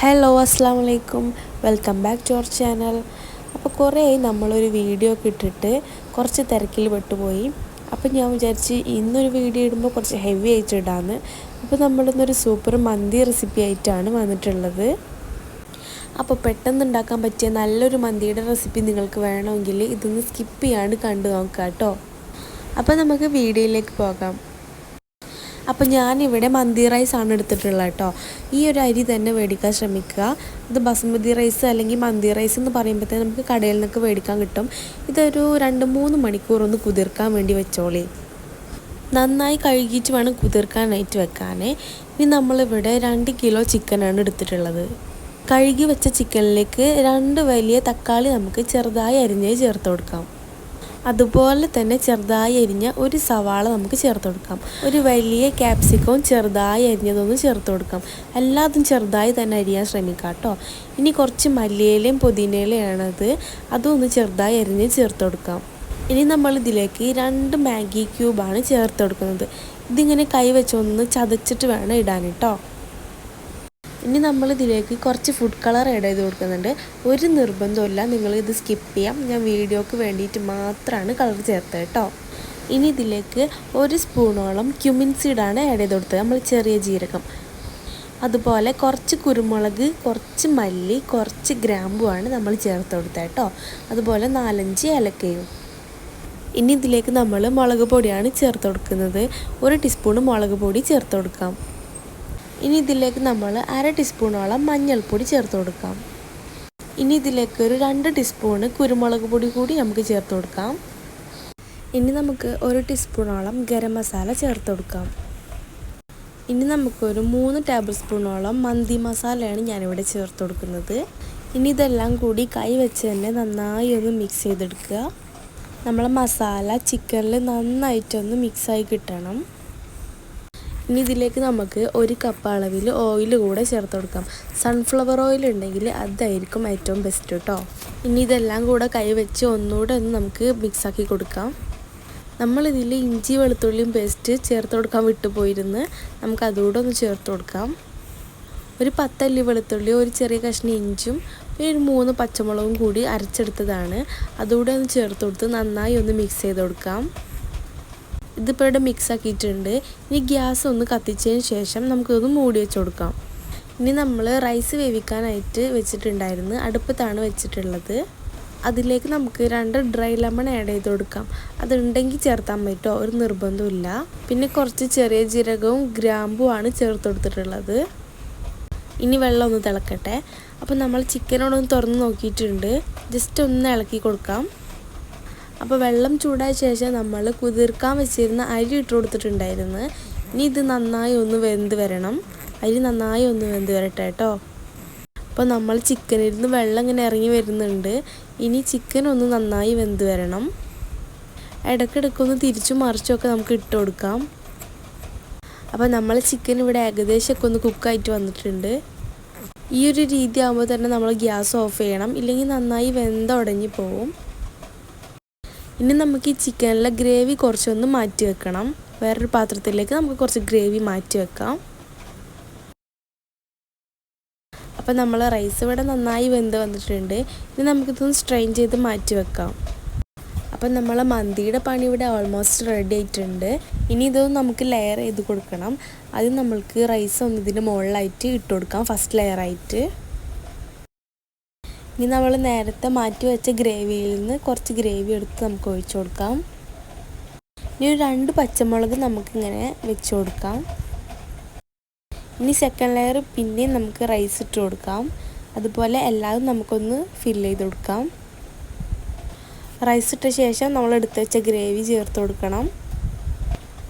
Hello അസ്സാം വലൈക്കും welcome back to our channel അപ്പോൾ കുറേ നമ്മളൊരു വീഡിയോ ഒക്കെ ഇട്ടിട്ട് കുറച്ച് തിരക്കിൽ പെട്ടുപോയി. അപ്പോൾ ഞാൻ വിചാരിച്ച് ഇന്നൊരു വീഡിയോ ഇടുമ്പോൾ കുറച്ച് ഹെവി ആയിട്ട് ഇടാമെന്ന് അപ്പോൾ നമ്മളിന്നൊരു സൂപ്പർ മന്തി റെസിപ്പി ആയിട്ടാണ് വന്നിട്ടുള്ളത്. അപ്പോൾ പെട്ടെന്ന് ഉണ്ടാക്കാൻ പറ്റിയ നല്ലൊരു മന്തിയുടെ റെസിപ്പി നിങ്ങൾക്ക് വേണമെങ്കിൽ ഇതൊന്ന് സ്കിപ്പ് ചെയ്യാണ്ട് കണ്ടു നോക്കാം കേട്ടോ അപ്പോൾ നമുക്ക് വീഡിയോയിലേക്ക് പോകാം. അപ്പോൾ ഞാനിവിടെ മന്തി റൈസ് ആണ് എടുത്തിട്ടുള്ളത് കേട്ടോ. ഈ ഒരു അരി തന്നെ മേടിക്കാൻ ശ്രമിക്കുക. ഇത് ബസുമതി റൈസ് അല്ലെങ്കിൽ മന്തി റൈസ് എന്ന് പറയുമ്പോഴത്തേന് നമുക്ക് കടയിൽ നിന്നൊക്കെ മേടിക്കാൻ കിട്ടും. ഇതൊരു രണ്ട് മൂന്ന് മണിക്കൂർ ഒന്ന് കുതിർക്കാൻ വേണ്ടി വെച്ചോളി. നന്നായി കഴുകിയിട്ട് വേണം കുതിർക്കാനായിട്ട് വെക്കാനേ. ഇനി നമ്മളിവിടെ രണ്ട് കിലോ ചിക്കനാണ് എടുത്തിട്ടുള്ളത്. കഴുകി വെച്ച ചിക്കനിലേക്ക് രണ്ട് വലിയ തക്കാളി നമുക്ക് ചെറുതായി അരിഞ്ഞ് ചേർത്ത് കൊടുക്കാം. അതുപോലെ തന്നെ ചെറുതായി അരിഞ്ഞ ഒരു സവാള നമുക്ക് ചേർത്ത് കൊടുക്കാം. ഒരു വലിയ ക്യാപ്സിക്കവും ചെറുതായി അരിഞ്ഞതൊന്ന് ചേർത്ത് കൊടുക്കാം. എല്ലാതും ചെറുതായി തന്നെ അരിയാൻ ശ്രമിക്കാം കേട്ടോ. ഇനി കുറച്ച് മല്ലിയിലയും പുതിനയിലയാണത്. അതൊന്ന് ചെറുതായി അരിഞ്ഞ് ചേർത്ത് കൊടുക്കാം. ഇനി നമ്മൾ ഇതിലേക്ക് രണ്ട് മാഗി ക്യൂബാണ് ചേർത്ത് കൊടുക്കുന്നത്. ഇതിങ്ങനെ കൈ വെച്ചൊന്ന് ചതച്ചിട്ട് വേണം ഇടാൻ കേട്ടോ. ഇനി നമ്മൾ ഇതിലേക്ക് കുറച്ച് ഫുഡ് കളർ ആഡ് ചെയ്ത് കൊടുക്കുന്നുണ്ട്. ഒരു നിർബന്ധമില്ല നിങ്ങൾ ഇത് സ്കിപ്പ് ചെയ്യാം. ഞാൻ വീഡിയോക്ക് വേണ്ടിയിട്ട് മാത്രമാണ് കളർ ചേർത്തത് കേട്ടോ. ഇനി ഇതിലേക്ക് ഒരു സ്പൂണോളം ക്യുമിൻ സീഡാണ് ആഡ് ചെയ്ത് കൊടുത്തത്. നമ്മൾ ചെറിയ ജീരകം അതുപോലെ കുറച്ച് കുരുമുളക് കുറച്ച് മല്ലി കുറച്ച് ഗ്രാമ്പുമാണ് നമ്മൾ ചേർത്ത് കൊടുത്തത് കേട്ടോ. അതുപോലെ നാലഞ്ച് ഏലക്കയും. ഇനി ഇതിലേക്ക് നമ്മൾ മുളക് പൊടിയാണ് ചേർത്ത് കൊടുക്കുന്നത്. ഒരു ടീസ്പൂൺ മുളക് പൊടി ചേർത്ത് കൊടുക്കാം. ഇനി ഇതിലേക്ക് നമ്മൾ അര ടീസ്പൂണോളം മഞ്ഞൾപ്പൊടി ചേർത്ത് കൊടുക്കാം. ഇനി ഇതിലേക്ക് ഒരു രണ്ട് ടീസ്പൂണ് കുരുമുളക് പൊടി കൂടി നമുക്ക് ചേർത്ത് കൊടുക്കാം. ഇനി നമുക്ക് ഒരു ടീസ്പൂണോളം ഗരം മസാല ചേർത്ത് കൊടുക്കാം. ഇനി നമുക്കൊരു മൂന്ന് ടേബിൾ സ്പൂണോളം മന്തി മസാലയാണ് ഞാനിവിടെ ചേർത്ത് കൊടുക്കുന്നത്. ഇനി ഇതെല്ലാം കൂടി കൈ വെച്ച് തന്നെ നന്നായി ഒന്ന് മിക്സ് ചെയ്തെടുക്കുക. നമ്മളെ മസാല ചിക്കനിൽ നന്നായിട്ടൊന്ന് മിക്സായി കിട്ടണം. ഇനി ഇതിലേക്ക് നമുക്ക് ഒരു കപ്പ് അളവിൽ ഓയിൽ കൂടെ ചേർത്ത് കൊടുക്കാം. സൺഫ്ലവർ ഓയിൽ ഉണ്ടെങ്കിൽ അതായിരിക്കും ഏറ്റവും ബെസ്റ്റ് കേട്ടോ ഇനി ഇതെല്ലാം കൂടെ കൈവച്ച് ഒന്നുകൂടെ ഒന്ന് നമുക്ക് മിക്സാക്കി കൊടുക്കാം. നമ്മളിതിൽ ഇഞ്ചി വെളുത്തുള്ളിയും പേസ്റ്റ് ചേർത്ത് കൊടുക്കാൻ വിട്ടുപോയിരുന്ന് നമുക്ക് അതുകൂടെ ഒന്ന് ചേർത്ത് കൊടുക്കാം. ഒരു പത്തല്ലി വെളുത്തുള്ളി ഒരു ചെറിയ കഷ്ണം ഇഞ്ചും പിന്നെ ഒരു മൂന്ന് പച്ചമുളകും കൂടി അരച്ചെടുത്തതാണ്. അതുകൂടെ ഒന്ന് ചേർത്ത് കൊടുത്ത് നന്നായി ഒന്ന് മിക്സ് ചെയ്ത് കൊടുക്കാം. ഇതിപ്പോൾ ഇവിടെ മിക്സ് ആക്കിയിട്ടുണ്ട്. ഇനി ഗ്യാസ് ഒന്ന് കത്തിച്ചതിന് ശേഷം നമുക്കിതൊന്ന് മൂടി വെച്ച് കൊടുക്കാം ഇനി നമ്മൾ റൈസ് വേവിക്കാനായിട്ട് വെച്ചിട്ടുണ്ടായിരുന്നു. അടുപ്പത്താണ് വെച്ചിട്ടുള്ളത്. അതിലേക്ക് നമുക്ക് രണ്ട് ഡ്രൈ ലെമൺ ആഡ് ചെയ്ത് കൊടുക്കാം അതുണ്ടെങ്കിൽ ചേർത്താൻ പറ്റുമോ ഒരു നിർബന്ധമില്ല പിന്നെ കുറച്ച് ചെറിയ ജീരകവും ഗ്രാമ്പുമാണ് ചേർത്ത് കൊടുത്തിട്ടുള്ളത് ഇനി വെള്ളം ഒന്ന് തിളക്കട്ടെ. അപ്പോൾ നമ്മൾ ചിക്കനോടൊന്ന് തുറന്ന് നോക്കിയിട്ടുണ്ട്. ജസ്റ്റ് ഒന്ന് ഇളക്കി കൊടുക്കാം. അപ്പോൾ വെള്ളം ചൂടായ ശേഷം നമ്മൾ കുതിർക്കാൻ വെച്ചിരുന്ന അരി ഇട്ട് കൊടുത്തിട്ടുണ്ടായിരുന്നു. ഇനി ഇത് നന്നായി ഒന്ന് വെന്ത് വരണം. അരി നന്നായി ഒന്ന് വെന്ത് വരട്ടെ കേട്ടോ. അപ്പോൾ നമ്മൾ ചിക്കനിൽ നിന്ന് വെള്ളം ഇങ്ങനെ ഇറങ്ങി വരുന്നുണ്ട്. ഇനി ചിക്കൻ ഒന്ന് നന്നായി വെന്ത് വരണം. ഇടയ്ക്കിടയ്ക്കൊന്ന് തിരിച്ചു മറിച്ചൊക്കെ നമുക്ക് ഇട്ട് കൊടുക്കാം. അപ്പോൾ നമ്മൾ ചിക്കൻ ഇവിടെ ഏകദേശമൊക്കെ ഒന്ന് കുക്കായിട്ട് വന്നിട്ടുണ്ട്. ഈ ഒരു രീതി ആകുമ്പോൾ തന്നെ നമ്മൾ ഗ്യാസ് ഓഫ് ചെയ്യണം. ഇല്ലെങ്കിൽ നന്നായി വെന്തുടഞ്ഞ് പോവും ഇനി നമുക്ക് ഈ ചിക്കനിലെ ഗ്രേവി കുറച്ചൊന്ന് മാറ്റി വെക്കണം. വേറൊരു പാത്രത്തിലേക്ക് നമുക്ക് കുറച്ച് ഗ്രേവി മാറ്റി വെക്കാം. അപ്പോൾ നമ്മൾ റൈസ് ഇവിടെ നന്നായി വെന്ത് വന്നിട്ടുണ്ട്. ഇനി നമുക്കിതൊന്ന് സ്ട്രെയിൻ ചെയ്ത് മാറ്റി വെക്കാം. അപ്പം നമ്മൾ മന്തിയുടെ പണി ഇവിടെ ഓൾമോസ്റ്റ് റെഡി ആയിട്ടുണ്ട്. ഇനി ഇതൊന്ന് നമുക്ക് ലെയർ ചെയ്ത് കൊടുക്കണം. അത് നമ്മൾക്ക് റൈസ് ഒന്ന് ഇതിന്റെ മുകളിലായിട്ട് ഇട്ട് കൊടുക്കാം. ഫസ്റ്റ് ലെയറായിട്ട് ഇനി നമ്മൾ നേരത്തെ മാറ്റി വെച്ച ഗ്രേവിയിൽ നിന്ന് കുറച്ച് ഗ്രേവി എടുത്ത് നമുക്ക് ഒഴിച്ചു കൊടുക്കാം. ഇനി ഒരു രണ്ട് പച്ചമുളക് നമുക്കിങ്ങനെ വെച്ച് കൊടുക്കാം. ഇനി സെക്കൻഡ് ലെയർ പിന്നെയും നമുക്ക് റൈസ് ഇട്ട് കൊടുക്കാം. അതുപോലെ എല്ലാതും നമുക്കൊന്ന് ഫില്ല് ചെയ്ത് കൊടുക്കാം. റൈസ് ഇട്ട ശേഷം നമ്മൾ എടുത്ത് വെച്ച ഗ്രേവി ചേർത്ത് കൊടുക്കണം.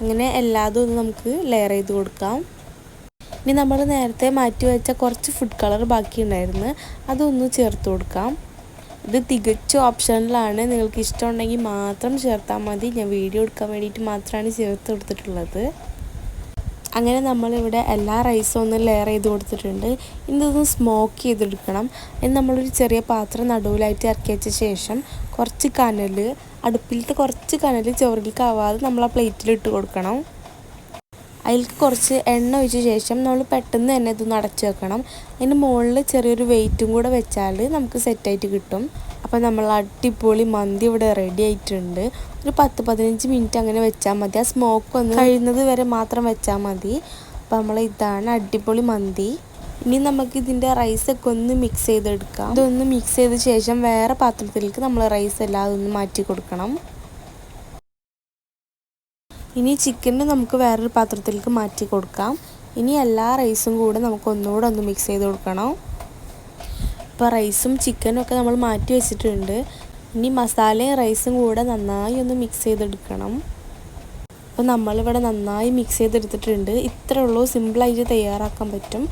അങ്ങനെ എല്ലാതും ഒന്ന് നമുക്ക് ലെയർ ചെയ്ത് കൊടുക്കാം. ഇനി നമ്മൾ നേരത്തെ മാറ്റി വെച്ച കുറച്ച് ഫുഡ് കളർ ബാക്കിയുണ്ടായിരുന്നു. അതൊന്ന് ചേർത്ത് കൊടുക്കാം. ഇത് തികച്ചും ഓപ്ഷനിലാണ് നിങ്ങൾക്ക് ഇഷ്ടമുണ്ടെങ്കിൽ മാത്രം ചേർത്താൽ മതി. ഞാൻ വീഡിയോ എടുക്കാൻ വേണ്ടിയിട്ട് മാത്രമാണ് ചേർത്ത് കൊടുത്തിട്ടുള്ളത്. അങ്ങനെ നമ്മളിവിടെ എല്ലാ റൈസും ഒന്ന് ലെയർ ചെയ്ത് കൊടുത്തിട്ടുണ്ട്. ഇതൊന്ന് സ്മോക്ക് ചെയ്തെടുക്കണം. ഇനി നമ്മളൊരു ചെറിയ പാത്രം നടുവിലായിട്ട് ഇറക്കി വെച്ച ശേഷം കുറച്ച് കനൽ അടുപ്പിലത്തെ കുറച്ച് കനൽ ചോറിലേക്കാവാതെ നമ്മൾ ആ പ്ലേറ്റിൽ ഇട്ട് കൊടുക്കണം. അതിലേക്ക് കുറച്ച് എണ്ണ ഒഴിച്ച ശേഷം നമ്മൾ പെട്ടെന്ന് തന്നെ ഇതൊന്ന് അടച്ചു വെക്കണം. അതിന്റെ മുകളിൽ ചെറിയൊരു വെയിറ്റും കൂടെ വെച്ചാൽ നമുക്ക് സെറ്റായിട്ട് കിട്ടും. അപ്പോൾ നമ്മൾ അടിപൊളി മന്തി ഇവിടെ റെഡി ആയിട്ടുണ്ട്. ഒരു പത്ത് പതിനഞ്ച് മിനിറ്റ് അങ്ങനെ വെച്ചാൽ മതി. ആ സ്മോക്ക് ഒന്ന് കഴിയുന്നത് വരെ മാത്രം വെച്ചാൽ മതി. അപ്പോൾ നമ്മൾ ഇതാണ് അടിപൊളി മന്തി. ഇനി നമുക്ക് ഇതിന്റെ റൈസൊക്കെ ഒന്ന് മിക്സ് ചെയ്തെടുക്കാം. ഇതൊന്ന് മിക്സ് ചെയ്ത ശേഷം വേറെ പാത്രത്തിലേക്ക് നമ്മൾ റൈസ് എല്ലാം ഒന്ന് മാറ്റി കൊടുക്കണം. ഇനി ചിക്കനെ നമുക്ക് വേറൊരു പാത്രത്തിലേക്ക് മാറ്റി കൊടുക്കാം. ഇനി എല്ലാ റൈസും കൂടെ നമുക്ക് ഒന്നുകൂടെ ഒന്ന് മിക്സ് ചെയ്ത് കൊടുക്കണം. ഇപ്പോൾ റൈസും ചിക്കനും ഒക്കെ നമ്മൾ മാറ്റി വെച്ചിട്ടുണ്ട്. ഇനി മസാലയും റൈസും കൂടെ നന്നായി ഒന്ന് മിക്സ് ചെയ്തെടുക്കണം. അപ്പോൾ നമ്മളിവിടെ നന്നായി മിക്സ് ചെയ്തെടുത്തിട്ടുണ്ട്. ഇത്രേ ഉള്ളൂ. സിമ്പിളായിട്ട് തയ്യാറാക്കാൻ പറ്റും.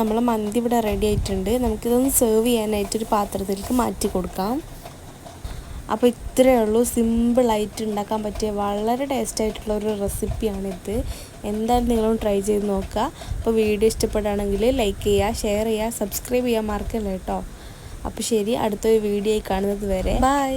നമ്മൾ മന്തി ഇവിടെ റെഡി ആയിട്ടുണ്ട്. നമുക്കിതൊന്ന് സെർവ് ചെയ്യാനായിട്ടൊരു പാത്രത്തിലേക്ക് മാറ്റി കൊടുക്കാം. അപ്പോൾ ഇത്രയേ ഉള്ളൂ. സിമ്പിളായിട്ട് ഉണ്ടാക്കാൻ പറ്റിയ വളരെ ടേസ്റ്റ് ആയിട്ടുള്ള ഒരു റെസിപ്പിയാണിത് എന്തായാലും നിങ്ങളും ട്രൈ ചെയ്ത് നോക്കുക. അപ്പോൾ വീഡിയോ ഇഷ്ടപ്പെടുകയാണെങ്കിൽ ലൈക്ക് ചെയ്യുക ഷെയർ ചെയ്യുക സബ്സ്ക്രൈബ് ചെയ്യാൻ മറക്കല്ല കേട്ടോ അപ്പോൾ ശരി അടുത്തൊരു വീഡിയോയിൽ കാണുന്നത് വരെ. ബൈ